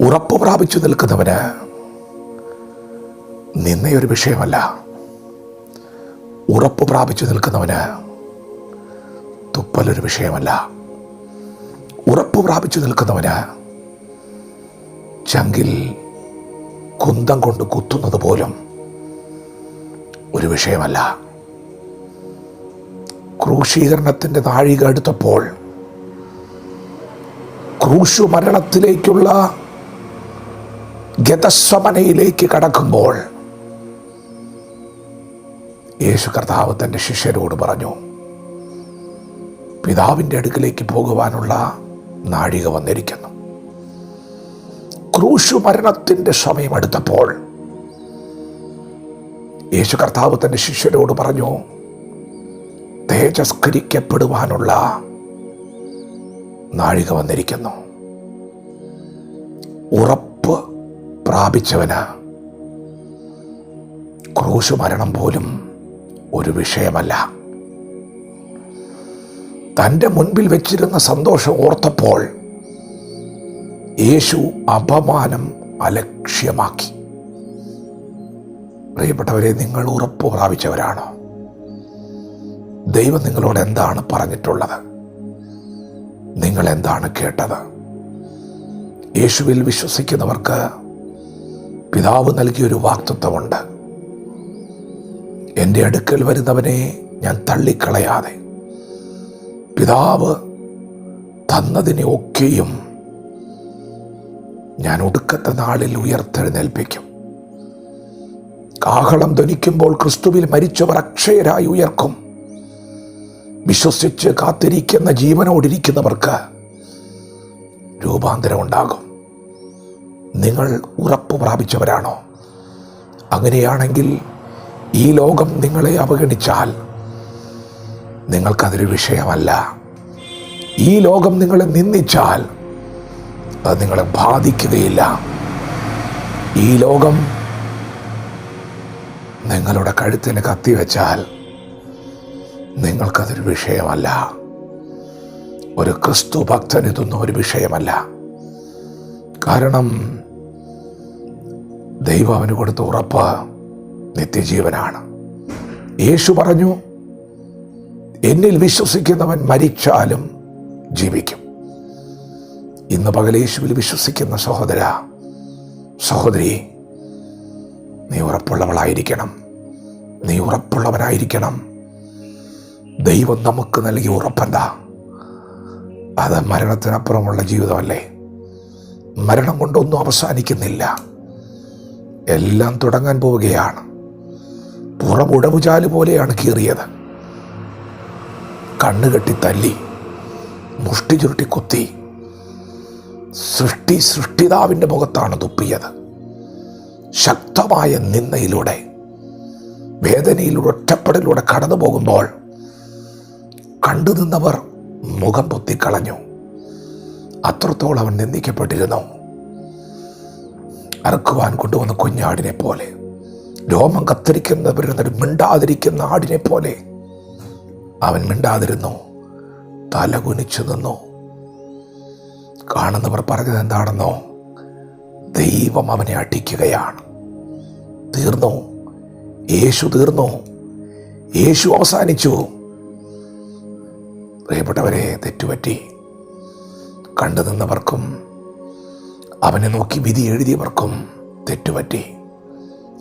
ഉറപ്പ് പ്രാപിച്ചു നിൽക്കുന്നവന് നിന്നയൊരു വിഷയമല്ല. ഉറപ്പ് പ്രാപിച്ചു നിൽക്കുന്നവന് തുപ്പലൊരു വിഷയമല്ല. ഉറപ്പ് പ്രാപിച്ചു നിൽക്കുന്നവന് ചങ്കിൽ കുന്തം കൊണ്ട് കുത്തുന്നത് പോലും ഒരു വിഷയമല്ല. ക്രൂശീകരണത്തിന്റെ താഴിക എടുത്തപ്പോൾ ക്രൂശു മരണത്തിലേക്കുള്ള ഗതസ്വമനയിലേക്ക് കടക്കുമ്പോൾ യേശു കർത്താവ് തന്റെ ശിഷ്യരോട് പറഞ്ഞു പിതാവിന്റെ അടുക്കിലേക്ക് പോകുവാനുള്ള നാഴിക വന്നിരിക്കുന്നു. ക്രൂശു മരണത്തിന്റെ സമയം അടുത്തപ്പോൾ. യേശു കർത്താവ് തന്റെ ശിഷ്യരോട് പറഞ്ഞു തേജസ്കരിക്കപ്പെടുവാനുള്ള നാഴിക വന്നിരിക്കുന്നു. ഉറപ്പ് പ്രാപിച്ചവന് ക്രൂശു മരണം പോലും ഒരു വിഷയമല്ല. തന്റെ മുൻപിൽ വെച്ചിരുന്ന സന്തോഷം ഓർത്തപ്പോൾ യേശു അപമാനം അലക്ഷ്യമാക്കി. പ്രിയപ്പെട്ടവരെ നിങ്ങൾ ഉറപ്പ് പ്രാപിച്ചവരാണോ. ദൈവം നിങ്ങളോട് എന്താണ് പറഞ്ഞിട്ടുള്ളത്? നിങ്ങൾ എന്താണ് കേട്ടത്? യേശുവിൽ വിശ്വസിക്കുന്നവർക്ക് പിതാവ് നൽകിയൊരു വാക്തത്വമുണ്ട്. എന്റെ അടുക്കൽ വരുന്നവനെ ഞാൻ തള്ളിക്കളയാതെ. പിതാവ് തന്നതിനെ ഒക്കെയും ഞാൻ ഒടുക്കത്തെ നാളിൽ ഉയർത്തെഴുന്നേൽപ്പിക്കും. കാഹളം ധനിക്കുമ്പോൾ ക്രിസ്തുവിൽ മരിച്ചവർ അക്ഷയരായി ഉയർക്കും. വിശ്വസിച്ച് കാത്തിരിക്കുന്ന ജീവനോടിരിക്കുന്നവർക്ക് രൂപാന്തരം ഉണ്ടാകും നിങ്ങൾ ഉറപ്പ് പ്രാപിച്ചവരാണോ? അങ്ങനെയാണെങ്കിൽ ഈ ലോകം നിങ്ങളെ അവഗണിച്ചാൽ നിങ്ങൾക്കതൊരു വിഷയമല്ല. ഈ ലോകം നിങ്ങളെ നിന്ദിച്ചാൽ അത് നിങ്ങളെ ബാധിക്കുകയില്ല. ഈ ലോകം നിങ്ങളുടെ കഴുത്തിന് കത്തിവെച്ചാൽ നിങ്ങൾക്കതൊരു വിഷയമല്ല. ഒരു ക്രിസ്തു ഭക്തൻ ഇതൊന്നും ഒരു വിഷയമല്ല. കാരണം ദൈവം അവന് കൊടുത്ത ഉറപ്പ് നിത്യജീവനാണ്. യേശു പറഞ്ഞു എന്നിൽ വിശ്വസിക്കുന്നവൻ മരിച്ചാലും ജീവിക്കും. ഇന്ന് പകൽ യേശുവിൽ വിശ്വസിക്കുന്ന സഹോദര സഹോദരി നീ ഉറപ്പുള്ളവളായിരിക്കണം. നീ ഉറപ്പുള്ളവനായിരിക്കണം. ദൈവം നമുക്ക് നൽകിയ ഉറപ്പെന്താ? അത് മരണത്തിനപ്പുറമുള്ള ജീവിതമല്ലേ? മരണം കൊണ്ടൊന്നും അവസാനിക്കുന്നില്ല. എല്ലാം തുടങ്ങാൻ പോവുകയാണ്. പുറമുടവുചാൽ പോലെയാണ് കീറിയത്. കണ്ണുകെട്ടി തല്ലി മുഷ്ടി ചുരുട്ടി കുത്തി. സൃഷ്ടി സൃഷ്ടിതാവിന്റെ മുഖത്താണ് തുപ്പിയത്. ശക്തമായ നിന്നയിലൂടെ വേദനയിലൂടെ ഒറ്റപ്പെടലൂടെ കടന്നു പോകുമ്പോൾ കണ്ടു നിന്നവർ മുഖം പൊത്തിക്കളഞ്ഞു. അത്രത്തോളം അവൻ നിന്ദിക്കപ്പെട്ടിരുന്നു. അറക്കുവാൻ കൊണ്ടുവന്ന കുഞ്ഞാടിനെ പോലെ. രോമം കത്തിരിക്കുന്നവരുന്നൊരു മിണ്ടാതിരിക്കുന്ന ആടിനെ പോലെ. അവൻ മിണ്ടാതിരുന്നു. തല കുനിച്ചു നിന്നു. കാണുന്നവർ പറഞ്ഞത് എന്താണെന്നോ? ദൈവം അവനെ അടിക്കുകയാണ്. തീർന്നു. യേശു തീർന്നു. യേശു അവസാനിച്ചു. പ്രിയപ്പെട്ടവരെ തെറ്റുപറ്റി കണ്ടു നിന്നവർക്കും അവനെ നോക്കി വിധി എഴുതിയവർക്കും തെറ്റുപറ്റി.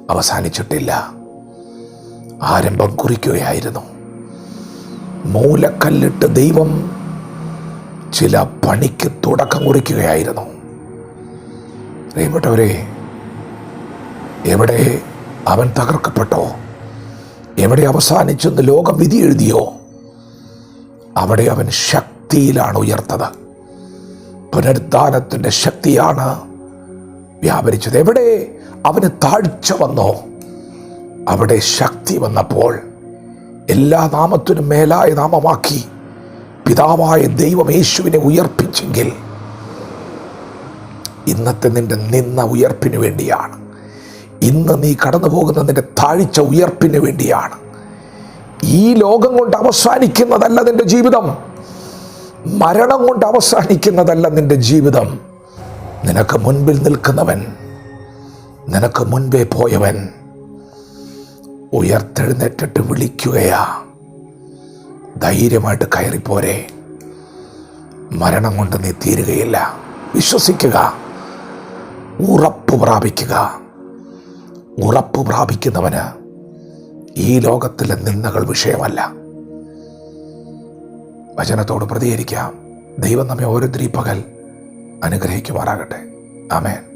അവസാനിച്ചിട്ടില്ല. ആരംഭം കുറിക്കുകയായിരുന്നു. മൂലക്കല്ലിട്ട് ദൈവം ചില പണിക്ക് തുടക്കം കുറിക്കുകയായിരുന്നു. പ്രിയപ്പെട്ടവരെ എവിടെ അവൻ തകർക്കപ്പെട്ടോ? എവിടെ അവസാനിച്ചെന്ന് ലോകം വിധി എഴുതിയോ? അവിടെ അവൻ ശക്തിയിലാണ് ഉയർത്തത്. പുനരുദ്ധാനത്തിന്റെ ശക്തിയാണ് വ്യാപരിച്ചത്. എവിടെ? അവന് താഴ്ച വന്നോ. അവിടെ ശക്തി വന്നപ്പോൾ എല്ലാ നാമത്തിനും മേലായ നാമമാക്കി പിതാവായ ദൈവം യേശുവിനെ ഉയർപ്പിച്ചെങ്കിൽ ഇന്നത്തെ നിന്റെ നിന്ന ഉയർപ്പിന് വേണ്ടിയാണ്. ഇന്ന് നീ കടന്നു പോകുന്ന നിന്റെ താഴ്ച ഉയർപ്പിന് വേണ്ടിയാണ്. ഈ ലോകം കൊണ്ട് അവസാനിക്കുന്നതല്ല നിന്റെ ജീവിതം. മരണം കൊണ്ട് അവസാനിക്കുന്നതല്ല നിന്റെ ജീവിതം. നിനക്ക് മുൻപിൽ നിൽക്കുന്നവൻ നിനക്ക് മുൻപേ പോയവൻ ഉയർത്തെഴുന്നേറ്റിട്ട് വിളിക്കുകയാ. ധൈര്യമായിട്ട് കയറിപ്പോരെ. മരണം കൊണ്ട് നീ തീരുകയില്ല. വിശ്വസിക്കുക. ഉറപ്പ് പ്രാപിക്കുക. ഉറപ്പ് പ്രാപിക്കുന്നവന് ഈ ലോകത്തിലെ നിന്ദകൾ വിഷയമല്ല. വചനത്തോട് പ്രതികരിക്കാം. ദൈവം നമ്മെ ഓരോരുത്തരും പകൽ അനുഗ്രഹിക്കുമാറാകട്ടെ. ആമേൻ.